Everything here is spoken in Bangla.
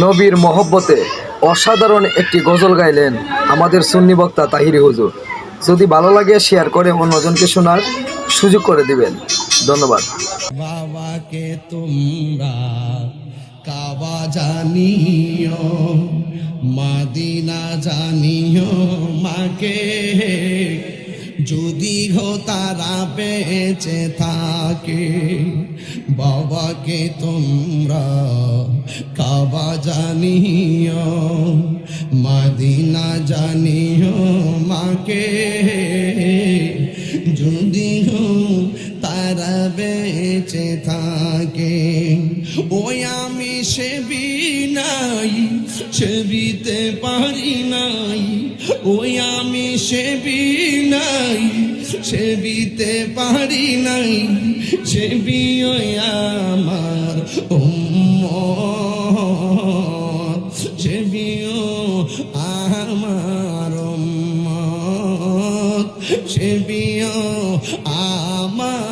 নবীর মহব্বতে অসাধারণ একটি গজল গাইলেন আমাদের সুন্নি বক্তা তাহিরি হুজুর। যদি ভালো লাগে শেয়ার করে অন্যজনকে শোনার সুযোগ করে দিবেন। ধন্যবাদ। বাবাকে তোমরা কাবা জানিও, মাদিনা জানিও মাকে। যদি হো তারা বেঁচে থাকে বাবাকে তোমরা কাবা জানিও, মাদিনা জানিও মাকে। যদি হো তারা বেঁচে থাকে, ওই আমি সেবি নাই, সেবিতে পারি নাই, ওই আমি সেবি নাই। সেবিতে পারি নাই সেবি আমার উম্মত। সেবিও আমার সেবিও আমার